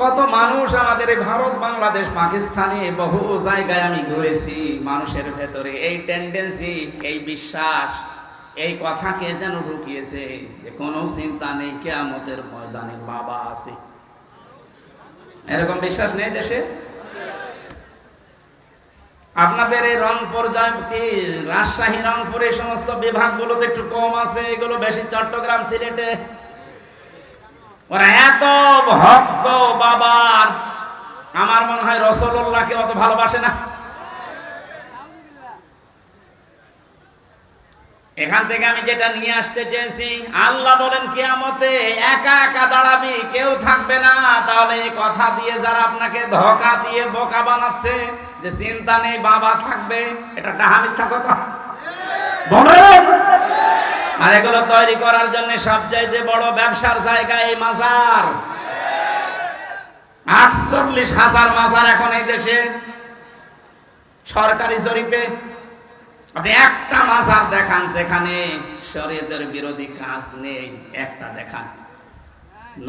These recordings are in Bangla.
কত মানুষ আমাদের ভারত, বাংলাদেশ, পাকিস্তানে বহু জায়গায় আমি ঘুরেছি মানুষের ভেতরে। এই টেন্ডেন্সি এই বিশ্বাস, এই কথাকে যেন ঢুকিয়েছে যে কোনো চিন্তা নেই, কেয়ামতের ময়দানে বাবা আছে। এরকম বিশ্বাস নেই দেশে? আপনাদের এই রংপুর জয়টি রাজশাহী, রংপুর এই সমস্ত বিভাগগুলোতে একটু কম আছে, এগুলো বেশি চট্টগ্রাম সিলেটে। ওরা এত ভক্ত বাবার। আমার মনে হয় রসল্লাহকে অত ভালোবাসে না। এখান থেকে আমি যেটা নিয়ে আসতে চেয়েছি, আল্লাহ বলেন, কিয়ামতে একা একা দাঁড়াবি, কেউ থাকবে না। তাহলে কথা দিয়ে যারা আপনাকে ধোকা দিয়ে বোকা বানাচ্ছে, যে চিন্তা নেই, বাবা থাকবে, এটা ডাহা মিথ্যা কথা। বলেন। আর এগুলো তৈরি করার জন্য সবচাইতে বড় ব্যবসার জায়গা এই মাজার। আটচল্লিশ হাজার মাজার এখন এই দেশে। সরকারি জরিপে আপনি একটা মাজার দেখান যেখানে শরীয়তের বিরোধী কাজ নেই, একটা দেখান।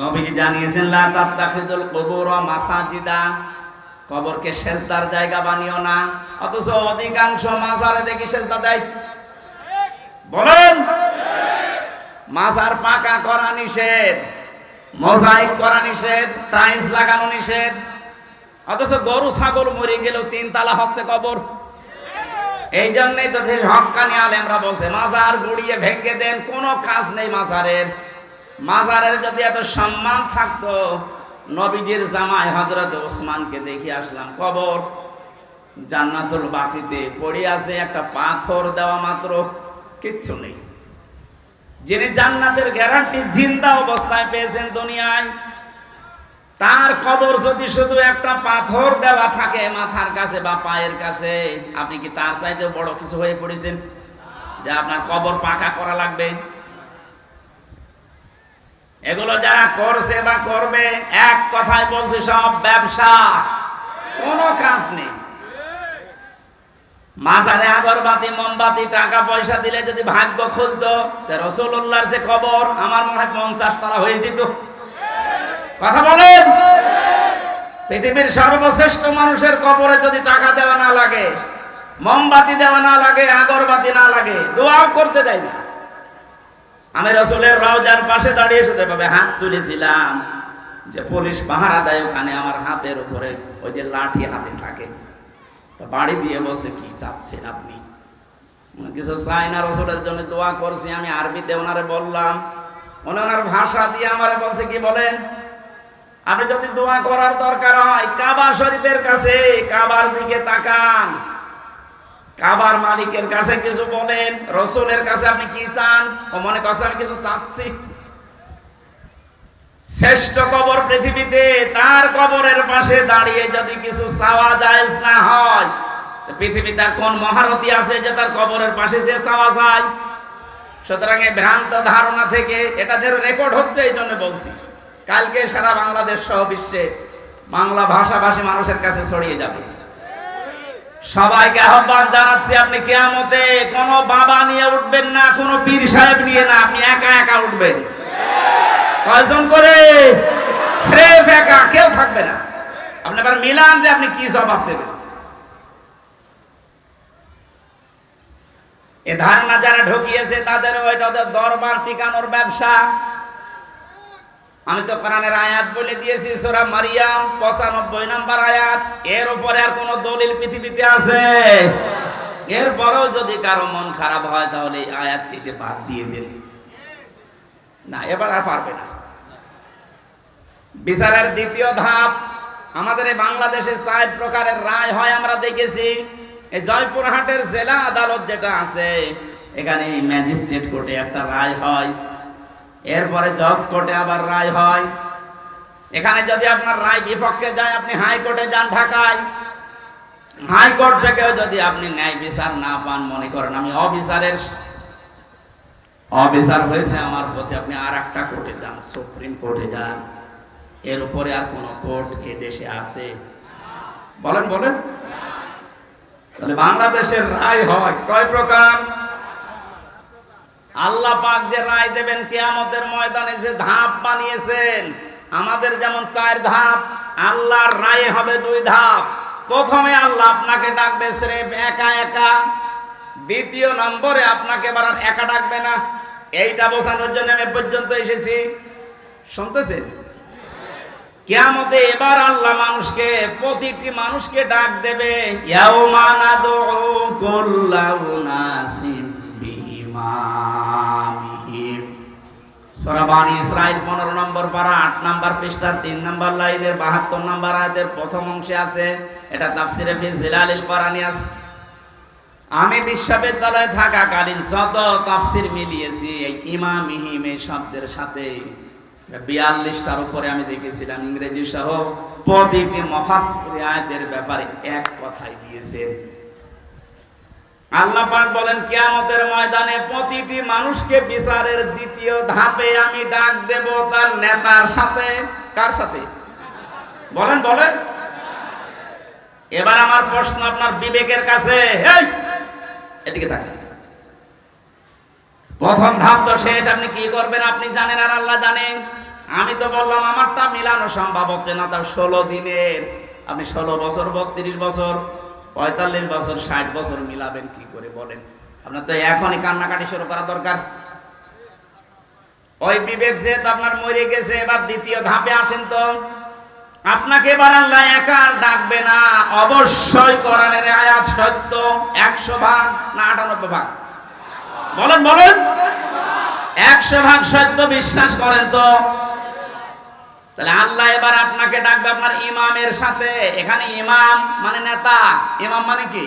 নবী জানিয়েছেন, লা তাত্তাখিদুল কুবুর মাসাজিদা। কবরকে সেজদার জায়গা বানিও না, অথচ অধিকাংশ মাজারে দেখি সেজদা দেয়। বলেন। মাজার পাকা করা নিষেধ, মোজাইক করা নিষেধ, টাইলস লাগানো নিষেধ। অথচ গরু, ছাগল মরে গেলেও তিন তালা হচ্ছে কবর। এই জন্যই তো যে হকানি আলেমরা বলছে, মাজার গুড়িয়ে ভেঙে দেন, কোনো কাজ নেই মাজারের। মাজারের যদি এত সম্মান থাকতো, নবীজির জামাই হজরত ওসমানকে দেখে আসলাম, কবর। জান্নাতুল বাকিতে পড়ে আছে একটা পাথর দেওয়া মাত্র। কিচ্ছু নেই। যিনি জান্নাতের গ্যারান্টি জিন্দা অবস্থায় পেয়েছেন দুনিয়ায়, তার কবর যদি শুধু একটা পাথর দেওয়া থাকে মাথার কাছে বা পায়ের কাছে, আপনি কি তার চাইতে বড় কিছু হয়ে পড়েছেন? যে আপনার কবর পাকা করা লাগবে? এগুলো যারা করছে বা করবে, এক কথায় বলছে, সব ব্যবসা, কোনো কাজ নেই। মাজারে আগরবাতি মোমবাতি, টাকা পয়সা দিলে যদি ভাগ্য খুলতো রসুল্লাহর যে খবর আমার মনে হয় পঞ্চাশ তারা হয়ে যেত। কথা বলেন? পৃথিবীর সর্বশ্রেষ্ঠ মানুষের কবরে যদি টাকা দেওয়া না লাগে, মোমবাতি দেওয়া না লাগে আগরবাতি না লাগে, দোয়াও করতে দেয় না। আমি রসুলের রওজার পাশে দাঁড়িয়ে শুতে পাবে, হাত তুলেছিলাম যে পুলিশ পাহারা দেয় ওখানে আমার হাতের উপরে ওই যে লাঠি হাতে থাকে। বাড়ি দিয়ে বলছে, কি চাচ্ছেন আপনি? কিছু চাই না রসুলের জন্য দোয়া করছি, আমি আরবিতে ওনারে বললাম। ওনার ভাষা দিয়ে আমারে বলছে, কি বলেন? আপনি যদি দোয়া করার দরকার হয়, কাবা শরীফের কাছে, কাবার দিকে তাকান। কাবার মালিকের কাছে কিছু বলেন। রসুলের কাছে আপনি কি চান? ও মনে করছে, আমি কিছু চাচ্ছি। শ্রেষ্ঠ কবর পৃথিবীতে, তার কবরের পাশে দাঁড়িয়ে যদি কিছু চাওয়া যায় না হয় পৃথিবীতে কোন মহারথী আছে যে তার কবরের পাশে যে চাওয়া যায়? সুতরাং এই ভ্রান্ত ধারণা থেকে এটা রেকর্ড হচ্ছে, এই জন্য বলছি, কালকে সারা বাংলাদেশ সহ বিশ্বে বাংলা ভাষাভাষী মানুষের কাছে ছড়িয়ে যাবে। সবাইকে আহ্বান জানাচ্ছি, আপনি কেয়ামতে কোনো বাবা নিয়ে উঠবেন না, কোনো পীর সাহেব নিয়ে না, আপনি একা একা উঠবেন। কয়জন করে? স্রেফ একা, কেউ থাকবে না। আপনি আবার মিলান যে আপনি কি জবাব দেবেন? এ ধারণা যারা ঢুকিয়েছে, তাদের ওইটা দরবার টিকানোর ব্যবসা। আমি তো কোরআনের আয়াত বলে দিয়েছি, সোরা মারিয়াম, পঁচানব্বই নাম্বার আয়াত। এর উপরে আর কোন দলিল পৃথিবীতে আছে? এরপরেও যদি কারও মন খারাপ হয়, তাহলে এই আয়াত কেটে বাদ দিয়ে দিন। না, এবার আর পারবে না। বিচারের দ্বিতীয় ধাপ, আমাদের এই বাংলাদেশে চার প্রকারের রায় হয়, আমরা দেখেছি। এই জয়পুরহাটের জেলা আদালত যেটা আছে, এখানে ম্যাজিস্ট্রেট কোর্টে একটা রায় হয়, এরপরে জজ কোর্টে আবার রায় হয়। এখানে যদি আপনার রায় বিপক্ষে যায়, আপনি হাইকোর্টে যান ঢাকায়। হাইকোর্ট থেকেও যদি আপনি ন্যায় বিচার না পান, মনে করেন আমি অবিচারের অবিচার হয়েছে আমার প্রতি আপনি আর একটা কোর্টে যান, সুপ্রিম কোর্টে যান। এর উপরে আর কোন কোর্ট এ দেশে আছে? বলেন বলেন। তাহলে বাংলাদেশের রায় হয়, কয় প্রকার? আল্লাহ পাক যে রায় দেবেন কেয়ামতের ময়দানে যে ধাপ বানিয়েছেন, আমাদের যেমন চার ধাপ, আল্লাহর রায়ে হবে দুই ধাপ। প্রথমে আল্লাহ আপনাকে ডাকবে, স্রেফ একা একা। দ্বিতীয় নম্বরে আপনাকে এবার একা ডাকবে না। এইটা বোঝানোর জন্য আমি পর্যন্ত এসেছি। শুনতেছেন? কেয়ামতে এবার আল্লাহ মানুষকে, প্রতিটি মানুষকে ডাক দেবে বিইমামিহিম ইসরাইল 15 নম্বর পারা 8 নম্বর পৃষ্ঠার 3 নম্বর লাইনের 72 নম্বর আয়াতের প্রথম অংশে আছে, এটা তাফসিরে ফি জিলালিল কোরআনি আছে আমি বিশ্ববিদ্যালয়ে থাকাকালীন শত তাফসির মিলিয়েছি এই ইমামিহিম এই শব্দের সাথে বিয়াল্লিশটার উপরে আমি দেখেছিলাম ইংরেজি সহ প্রতিটি মফাসির আয়াতের ব্যাপারে এক কথাই দিয়েছেন। আল্লাহ পাক বলেন কিয়ামতের ময়দানে প্রতিটি মানুষকে বিচারের দ্বিতীয় ধাপে আমি ডাক দেব তার নেতার সাথে। কার সাথে? বলেন বলেন। এবার আমার প্রশ্ন আপনার বিবেকের কাছে এই, এদিকে থাকেন। প্রথম ধাপ তো শেষ, আপনি কি করবেন আপনি জানেন আর আল্লাহ জানেন। আমি তো বললাম, আমারটা মিলানো সম্ভব হচ্ছে না তার ষোলো দিনের। আপনি ষোলো বছর, বত্রিশ বছর, পঁয়তাল্লিশ বছর, ষাট বছর মিলাবেন, কি করে বলেন? আপনার তো এখনই কান্নাকাটি শুরু করা দরকার। ওই বিবেক যেহেতু আপনার মরে গেছে, এবার দ্বিতীয় ধাপে আসেন তো। আপনাকে এবার আল্লাহ একা ডাকবে না। অবশ্যই কোরআনের আয়াত সত্য। একশো ভাগ না আটানব্বই ভাগ? বলেন বলেন। একশো ভাগ সত্য বিশ্বাস করেন তো। তাহলে আল্লাহ এবার আপনাকে ডাকবে আপনার ইমামের সাথে। এখানে ইমাম মানে নেতা। ইমাম মানে কি?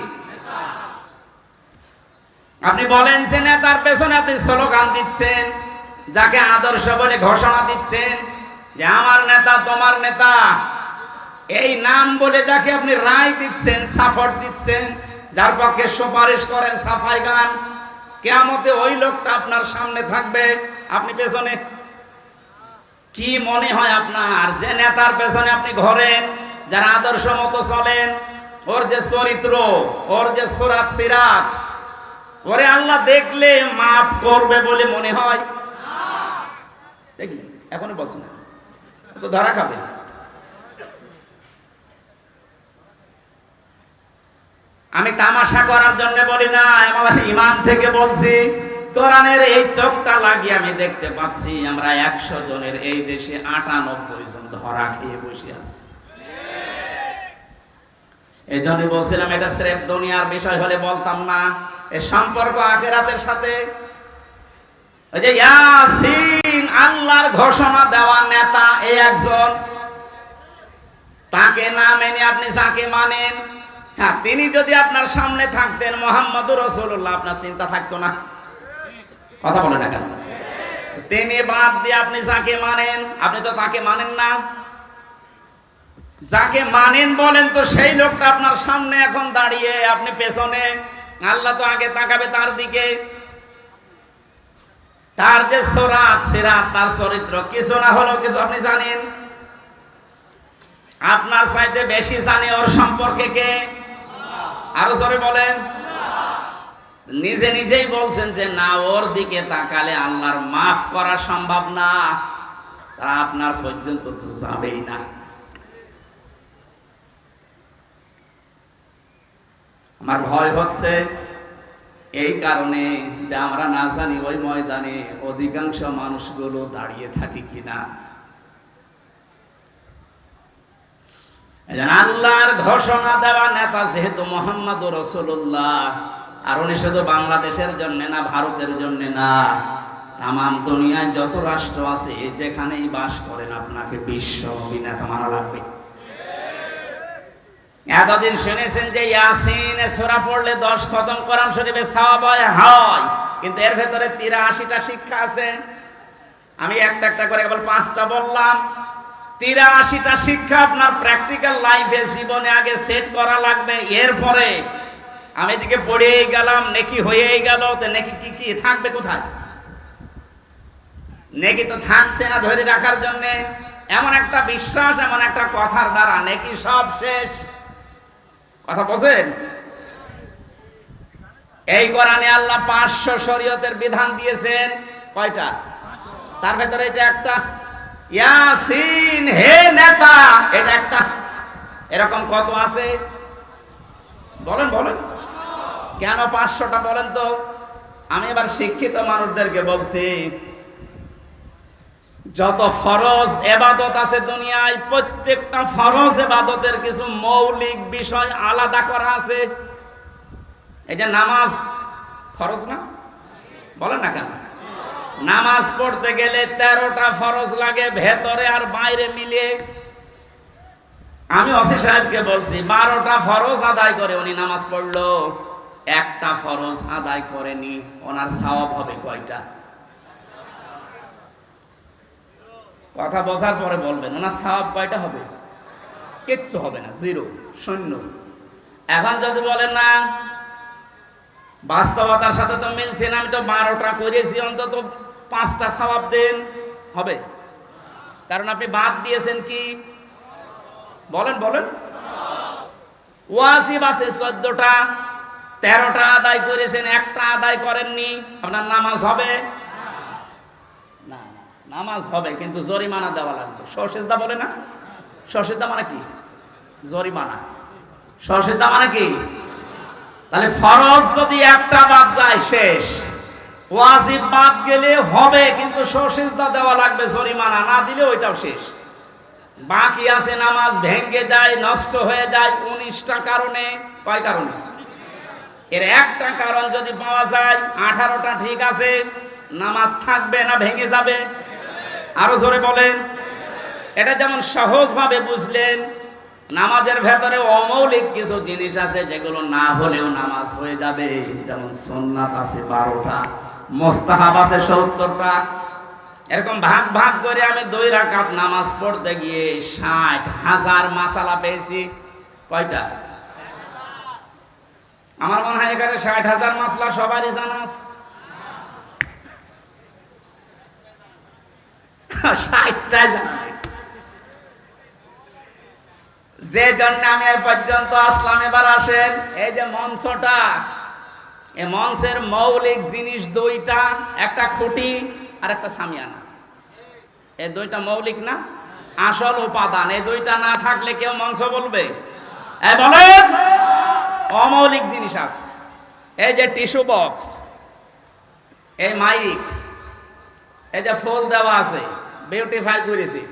আপনি বলেন যে নেতার পেছনে আপনি স্লোগান দিচ্ছেন, যাকে আদর্শ বলে ঘোষণা দিচ্ছেন। যে আমার নেতা, তোমার নেতা, এই নাম বলে যাকে আপনি রায় দিচ্ছেন সাফট দিচ্ছেন, যার পক্ষে সুপারিশ করেন সাফাই গান, কেয়ামতে ওই লোকটা আপনার সামনে থাকবে। আপনি পেছনে কি মনে হয় আপনার? যে নেতার পেছনে আপনি ঘরেন, যারা আদর্শ মতো চলেন, ওর যে চরিত্র, ওর যে সুরাত সিরাত, ওরে আল্লাহ দেখলে মাফ করবে বলে মনে হয়? দেখলি এখনও বলছে না। তো ধরা খাবে। আমি তামাশা করার জন্য বলি না আমার ইমান থেকে বলছি, কোরআনের এই চোখটা লাগিয়ে আমি দেখতে পাচ্ছি, আমরা একশো জনের এই দেশে আটানব্বই জন ধরা খেয়ে বসে আছি। এই জন্য বলছিলাম, এটা স্রেফ দুনিয়ার বিষয় হলে বলতাম না এর সম্পর্ক আখেরাতের সাথে। ওই যে ইয়াসিন আল্লাহর ঘোষণা দেওয়া নেতা এই একজন। তাকে না মেনে আপনি যাকে মানেন হ্যাঁ তিনি যদি আপনার সামনে থাকতেন মোহাম্মদ রসুল্লাহ আপনার চিন্তা থাকতো না। কথা বলে না কেন? তিনি বাদ দিয়ে আপনি যাকে মানেন, আপনি তো তাকে মানেন না। যাকে মানেন বলেন তো সেই লোকটা আপনার সামনে এখন দাঁড়িয়ে, আপনি পেছনে, আল্লাহ তো আগে তাকাবে তার দিকে। তার যে সোরাত সিরাত তার চরিত্র কিছু না হলেও কিছু আপনি জানেন? আপনার চাইতে বেশি জানে ওর সম্পর্কে কে? আরও জোরে বলেন। নিজে নিজেই বলছেন যে, না, ওর দিকে তাকালে আল্লাহর মাফ করা সম্ভব না। তা আপনার পর্যন্ত তো যাবেই না। আমার ভয় হচ্ছে এই কারণে যে আমরা না জানি ওই ময়দানে অধিকাংশ মানুষগুলো দাঁড়িয়ে থাকি কিনা। আল্লাহর ঘোষণা দেওয়া নেতা যেহেতু মোহাম্মদ রসুল্লাহ আর উনি শুধু বাংলাদেশের জন্য না, ভারতের জন্য না তাম দুনিয়ায় যত রাষ্ট্র আছে, যেখানেই বাস করেন, আপনাকে বিশ্ব অভিনেতা মানা লাগবে। এতদিন শুনেছেন যে ইয়াসিন সোরা পড়লে দশ খতম কোরআন শরীফে সওয়াব হয় হয়। কিন্তু এর ভেতরে তিরাশিটা শিক্ষা আছে। আমি একটা একটা করে কেবল পাঁচটা বললাম। তিরাশিটা শিক্ষা আপনার প্র্যাকটিক্যাল লাইফে জীবনে আগে সেট করা লাগবে। এরপরে আমি এদিকে পড়েই গেলাম, নেকি হয়েই গেল। তো নেকি কি কি, থাকবে কোথায়? নেকি তো থাকছে না ধরে রাখার জন্যে। এমন একটা বিশ্বাস, এমন একটা কথার দ্বারা নেকি সব শেষ। কথা বোঝেন? এই কোরআনে আল্লাহ পাঁচশো শরীয়তের বিধান দিয়েছেন। কয়টা? তার ভেতরে এটা একটা। ইয়াসিন, হে নেতা, এটা একটা। এরকম কত আছে? বলেন বলেন। কেন পাঁচশোটা বলেন তো? আমি এবার শিক্ষিত মানুষদেরকে বলছি যত ফরজ এবাদত আছে দুনিয়ায়, প্রত্যেকটা ফরজ এবাদতের কিছু মৌলিক বিষয় আলাদা করা আছে। এই যে নামাজ ফরজ না? বলেন না কেন? নামাজ পড়তে গেলে তেরোটা ফরজ লাগে, ভেতরে আর বাইরে মিলিয়ে। আমি অসি সাহেবকে বলছি, বারোটা ফরজ আদায় করে উনি নামাজ পড়ল, একটা ফরজ আদায় করেনি, ওনার সওয়াব হবে কয়টা? কথা বোঝার পরে বলবেন ওনার সওয়াব কয়টা হবে? কিচ্ছু হবে না, জিরো, শূন্য। এখন যদি বলেন, না, বাস্তবতার সাথে তো মিলছে না, আমি তো বারোটা করেছি, অন্তত পাঁচটা সওয়াব দেন। হবে। কারণ আপনি বাদ দিয়েছেন কি? বলেন বলেন। ওয়াজিব আছে চোদ্দটা, তেরোটা আদায় করেছেন, একটা আদায় করেননি, আপনার নামাজ হবে। নামাজ হবে, কিন্তু জরিমানা দেওয়া লাগবে। সশেজদা বলে না? সশেজদা মানে কি? জরিমানা। সশেজদা মানে কি? তাহলে ফরজ যদি একটা বাদ যায়, শেষ। ওয়াজিব বাদ গেলে হবে, কিন্তু সশেজদা দেওয়া লাগবে জরিমানা, না দিলে ওইটাও শেষ। বাকি আছে নামাজ ভেঙ্গে যায়, নষ্ট হয়ে যায়, উনিশটা কারণে। কয় কারণে? এর একটা কারণ যদি পাওয়া যায়, আঠারোটা ঠিক আছে, নামাজ থাকবে না, ভেঙে যাবে। আরও জোরে বলেন। এটা যেমন সহজভাবে বুঝলেন, নামাজের ভেতরে অমৌলিক কিছু জিনিস আছে যেগুলো না হলেও নামাজ হয়ে যাবে। যেমন সোননাথ আছে বারোটা, মোস্তাহাব আছে সত্তরটা। এরকম ভাগ ভাগ করে আমি দুই রাকাত নামাজ পড়তে গিয়ে ষাট হাজার মাসালা পেয়েছি। কয়টা? আমার মনে হয় এখানে ষাট হাজার মাসলা সবারই জানা আছে। যে জন্য আমি এই পর্যন্ত আসলাম, এবার আসেন এই যে মঞ্চটা। এই মঞ্চের মৌলিক জিনিস দুইটা, একটা খুঁটি আর একটা সামিয়ানা। এই দুইটা মৌলিক না? আসল উপাদান। এই দুইটা না থাকলে কেউ মঞ্চ বলবে? অমৌলিক জিনিস আছে। এই যে টিস্যু বক্স, এই মাইক এই যে ফুল দেওয়া আছে বিউটিফাই করেছি,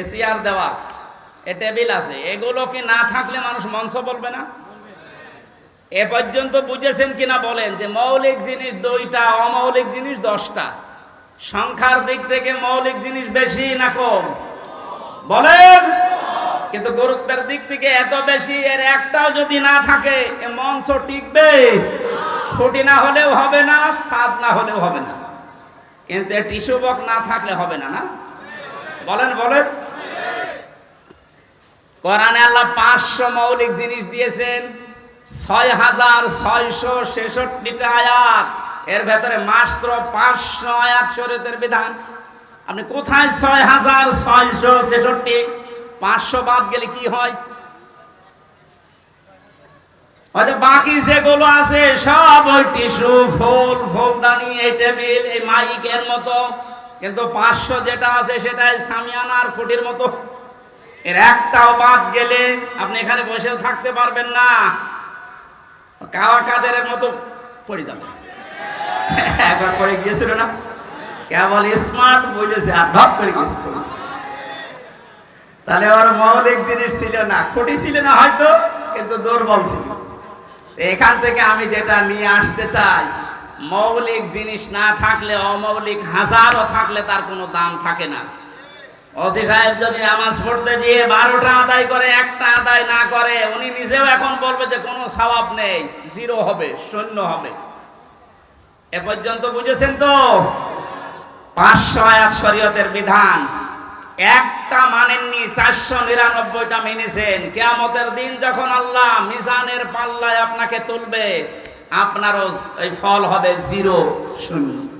এ চেয়ার দেওয়া আছে, এ টেবিল আছে, এগুলো কি না থাকলে মানুষ মঞ্চ বলবে না? এ পর্যন্ত বুঝেছেন কিনা বলেন যে মৌলিক জিনিস দুইটা, অমৌলিক জিনিস দশটা। সংখ্যার দিক থেকে মৌলিক জিনিস বেশি না কম? বলেন। কিন্তু গুরুত্বের দিক থেকে এত বেশি, এর একটাও যদি না থাকে, এ মঞ্চ টিকবে। খুঁটি না হলেও হবে না, স্বাদ না হলেও হবে না। কিন্তু টিস্যু বক না থাকলে হবে না না? বলেন বলেন। কোরআনে আল্লাহ পাঁচশো মৌলিক জিনিস দিয়েছেন ছয় হাজার ছয়শো ছেষট্টিটা আয়াত। এর ভেতরে মাত্র পাঁচশো আয়াত শরীয়তের বিধান। আপনি কোথায় ছয় হাজার ছয়শো ছেষট্টি? পাঁচশো বাদ গেলে কি হয়? হয়তো বাকি যেগুলো আছে, সব ওই টিস্যু, ফুল, ফুলদানি, এই টেবিল, এই মাইকের মতো। কিন্তু পাঁচশো যেটা আছে, সেটাই সামিয়ানার খুঁটির মতো। এর একটাও বাদ গেলে আপনি এখানে বসেও থাকতে পারবেন না। কাওয়া কাদের মতো পড়ে যাবে। একবার পড়ে গিয়েছিল না? কেবল স্মার্ট বলেছে, আর ঢপ করে গিয়েছে তাহলে ওর মৌলিক জিনিস ছিল না, খুঁটি ছিল না হয়তো, কিন্তু দুর্বল ছিল। এখান থেকে আমি যেটা নিয়ে আসতে চাই, মৌলিক জিনিস না থাকলে, অমৌলিক হাজারও থাকলে তার কোনো দাম থাকে না। ওসি সাহেব যদি নামাজ পড়তে গিয়ে বারোটা আদায় করে, একটা আদায় না করে, উনি নিজেও এখন বলবে যে কোনো স্বভাব নেই, জিরো হবে, শূন্য হবে। এ পর্যন্ত বুঝেছেন তো? পাঁচশো আয়াত শরীয়তের বিধান। একটা মানেননি চারশো নিরানব্বইটা মেনেছেন। কেয়ামতের দিন যখন আল্লাহ মিজানের পাল্লায় আপনাকে তুলবে, আপনারও এই ফল হবে জিরো শূন্য।